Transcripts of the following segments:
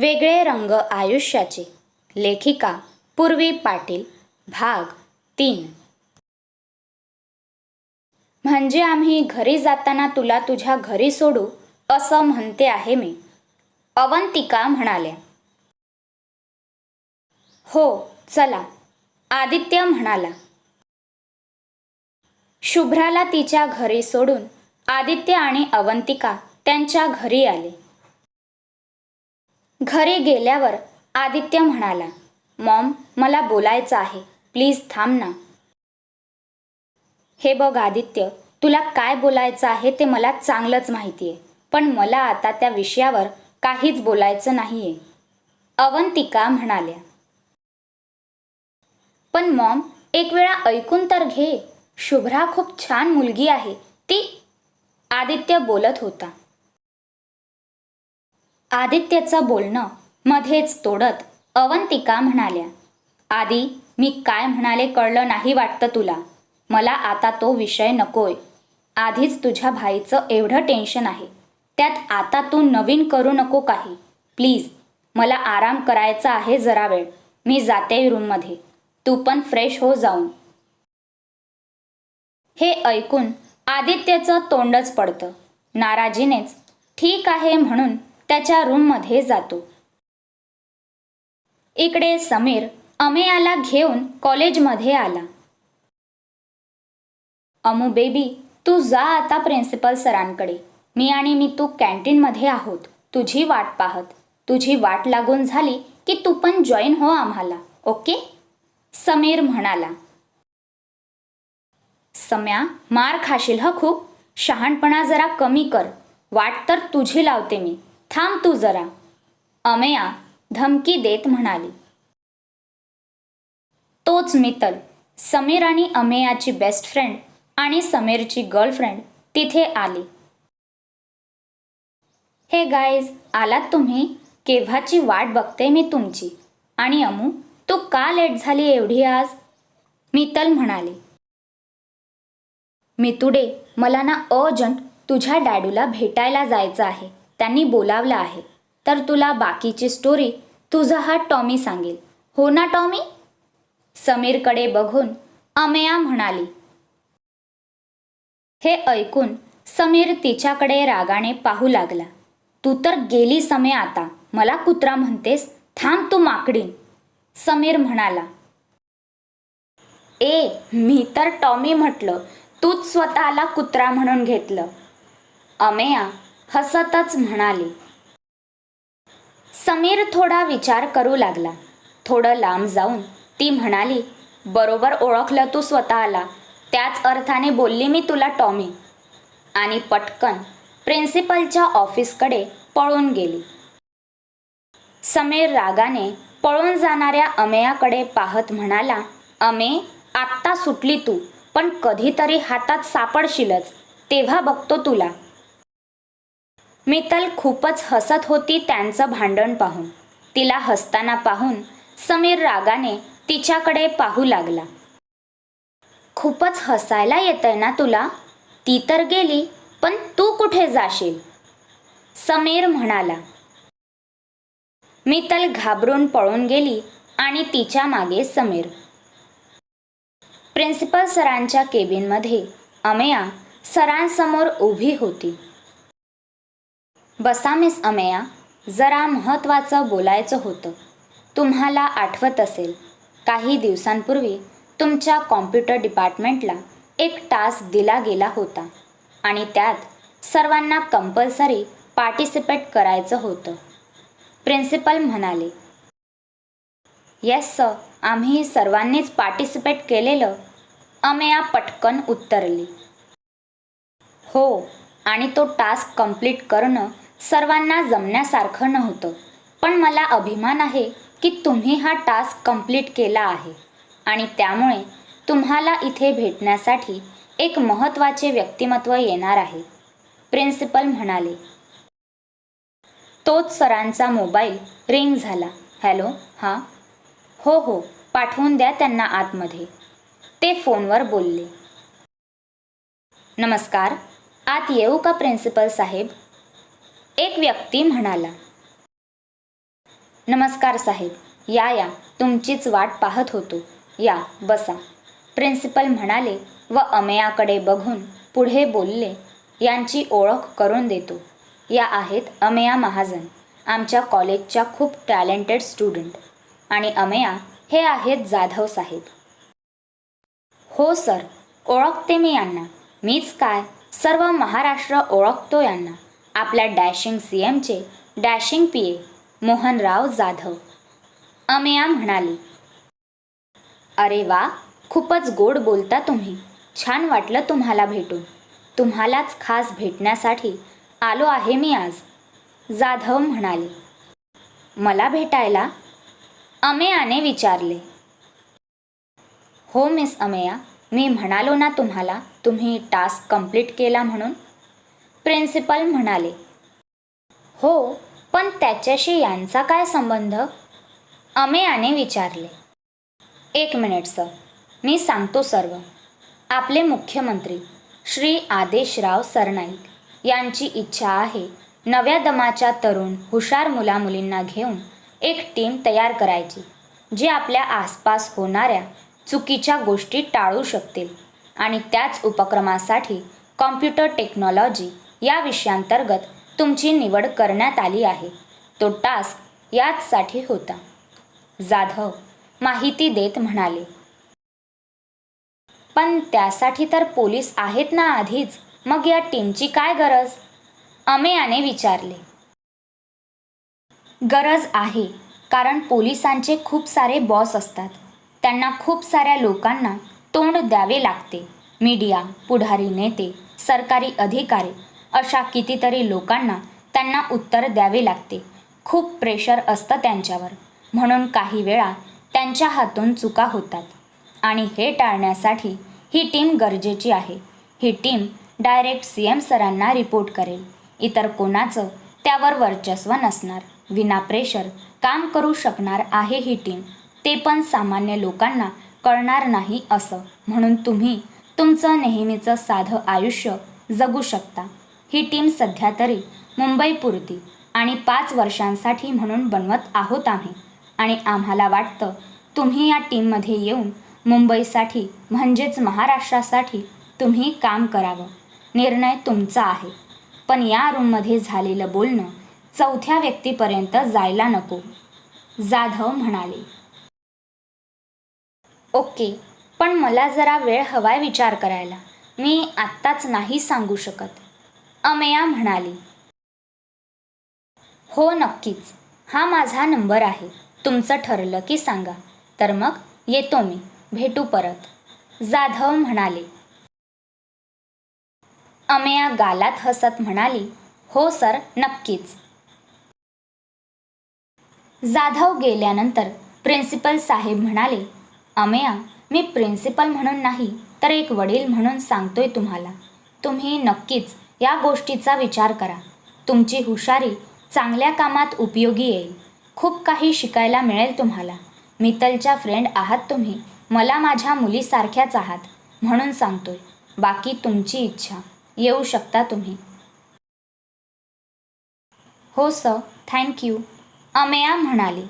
वेगळे रंग आयुष्याचे. लेखिका पूर्वी पाटील भाग तीन. म्हणजे आम्ही घरी जाताना तुला तुझ्या घरी सोडू असं म्हणते आहे मी. अवंतिका म्हणाल्या. हो चला आदित्य म्हणाला. शुभ्राला तिच्या घरी सोडून आदित्य आणि अवंतिका त्यांच्या घरी आले. घरी गेल्यावर आदित्य म्हणाला मॉम मला बोलायचं आहे. प्लीज थांब ना. हे बघ आदित्य तुला काय बोलायचं आहे ते मला चांगलंच माहिती आहे पण मला आता त्या विषयावर काहीच बोलायचं नाही आहे अवंतिका म्हणाल्या पण मॉम एक वेळा ऐकून तर घे. शुभ्रा खूप छान मुलगी आहे. ती आदित्य बोलत होता. आदित्यचं बोलणं मध्येच तोडत अवंतिका म्हणाल्या आधी मी काय म्हणाले कळलं नाही वाटतं तुला. मला आता तो विषय नकोय. आधीच तुझ्या भाईचं एवढं टेन्शन आहे. त्यात आता तू नवीन करू नको काही. प्लीज मला आराम करायचा आहे जरा वेळ. मी जाते रूममध्ये. तू पण फ्रेश हो जाऊन. हे ऐकून आदित्यचं तोंडच पडतं. नाराजीनेच ठीक आहे म्हणून त्याच्या रूममध्ये जातो. इकडे समीर अमेयाला घेऊन कॉलेजमध्ये आला. अमू बेबी तू जा आता प्रिन्सिपल सरांकडे. मी आणि मी तू कॅन्टीनमध्ये आहोत. तुझी वाट पाहत. तुझी वाट लागून झाली की तू पण जॉईन हो आम्हाला ओके? समीर म्हणाला. सम्या मार खाशील ह खूप. शहाणपणा जरा कमी कर. वाट तर तुझी लावते मी. थांब तू जरा. अमेया धमकी देत म्हणाली. तोच मित्तल समीर आणि अमेयाची बेस्ट फ्रेंड आणि समीरची गर्लफ्रेंड तिथे आली. हे गाईज आलात तुम्ही? केव्हाची वाट बघते मी तुमची? आणि अमू तू का लेट झाली एवढी आज? मितल म्हणाले. मितुडे मला ना अर्जंट तुझ्या डॅडूला भेटायला जायचं आहे. त्यांनी बोलावलं आहे. तर तुला बाकीची स्टोरी तुझा हा टॉमी सांगेल. हो ना टॉमी? समीरकडे बघून अमेया म्हणाली. हे ऐकून समीर तिच्याकडे रागाने पाहू लागला. तू तर गेली समे आता. मला कुत्रा म्हणतेस थांब तू माकडीन. समीर म्हणाला. ए मी तर टॉमी म्हटलं तूच स्वतःला कुत्रा म्हणून घेतलं. अमेया हसतच म्हणाली. समीर थोडा विचार करू लागला. थोडं लांब जाऊन ती म्हणाली बरोबर ओळखलं तू स्वतःला. त्याच अर्थाने बोलली मी तुला टॉमी. आणि पटकन प्रिन्सिपलच्या ऑफिसकडे पळून गेली. समीर रागाने पळून जाणाऱ्या अमेयाकडे पाहत म्हणाला अमे आत्ता सुटली तू पण कधीतरी हातात सापडशीलच. तेव्हा बघतो तुला. मित्तल खूपच हसत होती त्यांचं भांडण पाहून. तिला हसताना पाहून समीर रागाने तिच्याकडे पाहू लागला. खूपच हसायला येतंय ना तुला? ती तर गेली पण तू कुठे जाशील? समीर म्हणाला. मित्तल घाबरून पळून गेली आणि तिच्यामागे समीर. प्रिन्सिपल सरांच्या केबिनमध्ये अमेया सरांसमोर उभी होती. बसा मिस अमेया जरा महत्त्वाचं बोलायचं होतं. तुम्हाला आठवत असेल काही दिवसांपूर्वी तुमच्या कॉम्प्युटर डिपार्टमेंटला एक टास्क दिला गेला होता आणि त्यात सर्वांना कंपल्सरी पार्टिसिपेट करायचं होतं. प्रिन्सिपल म्हणाले येस सर आम्ही सर्वांनीच पार्टिसिपेट केलेलं. अमेया पटकन उत्तरली हो आणि तो टास्क कंप्लीट करणं सर्वांना जमण्यासारखं नव्हतं. पण मला अभिमान आहे की तुम्ही हा टास्क कंप्लीट केला आहे. आणि त्यामुळे तुम्हाला इथे भेटण्यासाठी एक महत्त्वाचे व्यक्तिमत्व येणार आहे. प्रिन्सिपल म्हणाले तोच सरांचा मोबाईल रिंग झाला. हॅलो हां? हो हो पाठवून द्या त्यांना आतमध्ये. ते फोनवर बोलले नमस्कार आत येऊ का प्रिन्सिपल साहेब? एक व्यक्ती म्हणाला नमस्कार साहेब या या तुमचीच वाट पाहत होतो. या बसा. प्रिन्सिपल म्हणाले व अमेयाकडे बघून पुढे बोलले यांची ओळख करून देतो. या आहेत अमेया महाजन आमच्या कॉलेजच्या खूप टॅलेंटेड स्टुडंट. आणि अमेया हे आहेत जाधव साहेब. हो सर ओळखते मी यांना. मीच काय? सर्व महाराष्ट्र ओळखतो यांना. आपल्या dashing C एमचे dashing P A Mohanrao Jadhav. Ameya म्हणाली अरे वा खूपच गोड बोलता तुम्ही. छान वाटलं तुम्हाला भेटून. तुम्हालाच खास भेटण्यासाठी आलो आहे मी आज. जाधव म्हणाले मला भेटायला? अमेयाने विचारले हो मिस अमेया मी म्हणालो ना तुम्हाला तुम्ही टास्क कंप्लीट केला म्हणून? प्रिन्सिपल म्हणाले. हो पण त्याच्याशी यांचा काय संबंध? अमेयाने विचारले. एक मिनिट सर. मी सांगतो सर्व. आपले मुख्यमंत्री श्री आदेशराव सरनाईक यांची इच्छा आहे नव्या दमाच्या तरुण हुशार मुलामुलींना घेऊन एक टीम तयार करायची जी आपल्या आसपास होणाऱ्या चुकीच्या गोष्टी टाळू शकतील आणि त्याच उपक्रमासाठी कॉम्प्युटर टेक्नॉलॉजी या विषयांतर्गत तुमची निवड करण्यात आली आहे. तो टास्क याचसाठी होता. जाधव माहिती देत म्हणाले पण त्यासाठी तर पोलीस आहेत ना आधीच. मग या टीमची काय गरज? अमेयाने विचारले. गरज आहे कारण पोलिसांचे खूप सारे बॉस असतात. त्यांना खूप साऱ्या लोकांना तोंड द्यावे लागते. मीडिया पुढारी नेते सरकारी अधिकारी अशा कितीतरी लोकांना त्यांना उत्तर द्यावे लागते. खूप प्रेशर असतं त्यांच्यावर. म्हणून काही वेळा त्यांच्या हातून चुका होतात. आणि हे टाळण्यासाठी ही टीम गरजेची आहे. ही टीम डायरेक्ट सी एम सरांना रिपोर्ट करेल. इतर कोणाचं त्यावर वर्चस्व नसणार. विना प्रेशर काम करू शकणार आहे ही टीम ते पण सामान्य लोकांना कळणार नाही असं. म्हणून तुम्ही तुमचं नेहमीचं साधं आयुष्य जगू शकता. ही टीम सध्या तरी मुंबईपुरती आणि पाच वर्षांसाठी म्हणून बनवत आहोत आम्ही. आणि आम्हाला वाटतं तुम्ही या टीममध्ये येऊन मुंबईसाठी म्हणजेच महाराष्ट्रासाठी तुम्ही काम करावं. निर्णय तुमचा आहे. पण या रूममध्ये झालेलं बोलणं चौथ्या व्यक्तीपर्यंत जायला नको. जाधव म्हणाले. ओके पण मला जरा वेळ हवाय विचार करायला. मी आत्ताच नाही सांगू शकत. अमेया म्हणाली हो नक्कीच. हा माझा नंबर आहे. तुमचं ठरलं की सांगा. तर मग येतो मी. भेटू परत. जाधव म्हणाले. अमेया गालात हसत म्हणाली हो सर नक्कीच. जाधव गेल्यानंतर प्रिन्सिपल साहेब म्हणाले अमेया मी प्रिन्सिपल म्हणून नाही तर एक वडील म्हणून सांगतोय तुम्हाला. तुम्ही नक्कीच या गोष्टीचा विचार करा. तुमची हुशारी चांगल्या कामात उपयोगी येईल. खूप काही शिकायला मिळेल तुम्हाला. मित्तलच्या फ्रेंड आहात तुम्ही. मला माझ्या मुलीसारख्याच आहात म्हणून सांगतोय. बाकी तुमची इच्छा. येऊ शकता तुम्ही. हो सर. थँक्यू अमेया म्हणाली.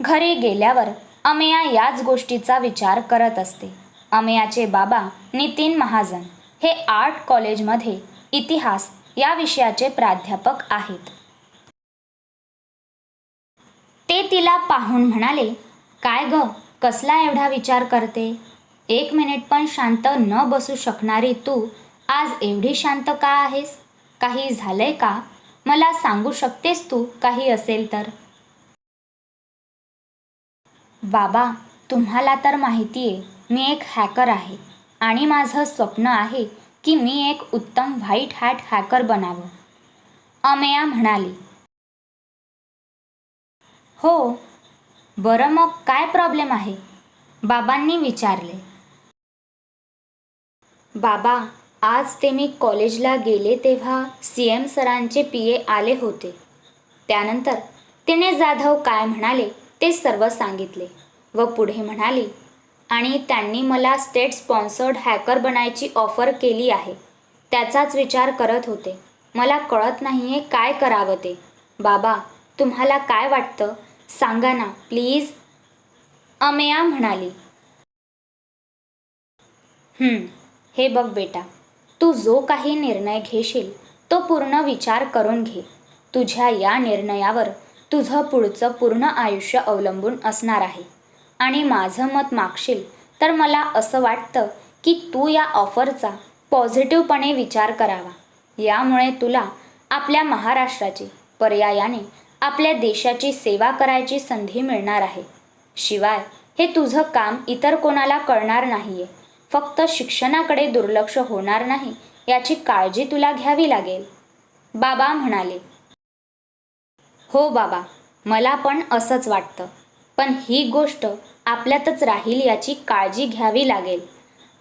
घरी गेल्यावर अमेया याच गोष्टीचा विचार करत असते. अमेयाचे बाबा नितीन महाजन. हे आर्ट कॉलेजमध्ये इतिहास या विषयाचे प्राध्यापक आहेत. ते तिला पाहून म्हणाले काय ग कसला एवढा विचार करते? एक मिनिट पण शांत न बसू शकणारी तू आज एवढी शांत का आहेस? काही झालंय का? मला सांगू शकतेस तू काही असेल तर? बाबा तुम्हाला तर माहिती आहे मी एक हॅकर आहे. आणि माझं स्वप्न आहे की मी एक उत्तम व्हाईट हॅट हॅकर बनावं. अमेया म्हणाली. हो बरं मग काय प्रॉब्लेम आहे? बाबांनी विचारले. बाबा आज ते मी कॉलेजला गेले तेव्हा सी एम सरांचे पी ए आले होते. त्यानंतर तिने जाधव काय म्हणाले ते सर्व सांगितले व पुढे म्हणाली आणि त्यांनी मला स्टेट स्पॉन्सर्ड हॅकर बनायची ऑफर केली आहे. त्याचाच विचार करत होते. मला कळत नाही आहे काय करावं ते. बाबा तुम्हाला काय वाटतं? सांगा ना प्लीज. अमेया म्हणाली. हे बघ बेटा. तू जो काही निर्णय घेशील तो पूर्ण विचार करून घे. तुझ्या या निर्णयावर तुझं पुढचं पूर्ण आयुष्य अवलंबून असणार आहे. आणि माझं मत मागशील तर मला असं वाटतं की तू या ऑफरचा पॉझिटिव्हपणे विचार करावा. यामुळे तुला आपल्या महाराष्ट्राची पर्यायाने आपल्या देशाची सेवा करायची संधी मिळणार आहे. शिवाय हे तुझं काम इतर कोणाला कळणार नाहीये. फक्त शिक्षणाकडे दुर्लक्ष होणार नाही याची काळजी तुला घ्यावी लागेल. बाबा म्हणाले हो बाबा मला पण असंच वाटतं. पण ही गोष्ट आपल्यातच राहील याची काळजी घ्यावी लागेल.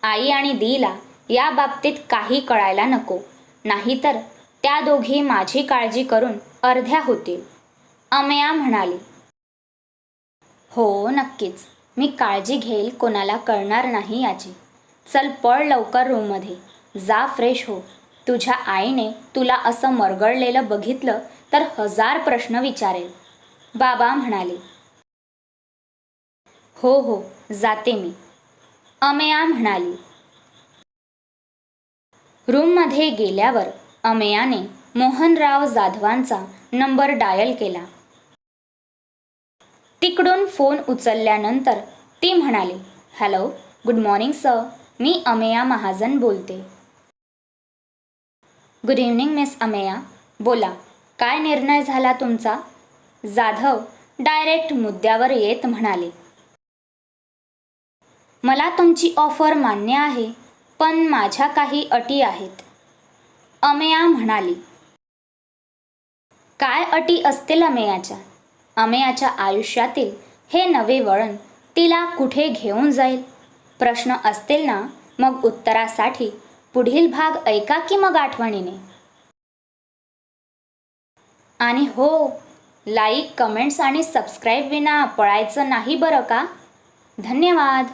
आई आणि दीला या बाबतीत काही कळायला नको. नाहीतर त्या दोघी माझी काळजी करून अर्ध्या होतील. अमेया म्हणाली. हो नक्कीच. मी काळजी घेईल कोणाला कळणार नाही याची. चल पळ लवकर रूममध्ये. जा फ्रेश हो. तुझ्या आईने तुला असं मरगळलेलं बघितलं तर हजार प्रश्न विचारेल. बाबा म्हणाले. हो हो जाते मी. अमेया म्हणाली. रूममध्ये गेल्यावर अमेयाने मोहनराव जाधवांचा नंबर डायल केला. तिकडून फोन उचलल्यानंतर ती म्हणाली हॅलो गुड मॉर्निंग सर. मी अमेया महाजन बोलते. Good evening miss Ameya. बोला काय निर्णय झाला तुमचा? जाधव डायरेक्ट मुद्द्यावर येत म्हणाले. मला तुमची ऑफर मान्य आहे पण माझ्या काही अटी आहेत. अमेया म्हणाली. काय अटी असतील अमेयाच्या? अमेयाच्या आयुष्यातील हे नवे वळण तिला कुठे घेऊन जाईल? प्रश्न असतील ना? मग उत्तरासाठी पुढील भाग ऐका की मग आठवणीने. आणि हो लाईक कमेंट्स आणि सबस्क्राईब विना पळायचं नाही बरं का? धन्यवाद!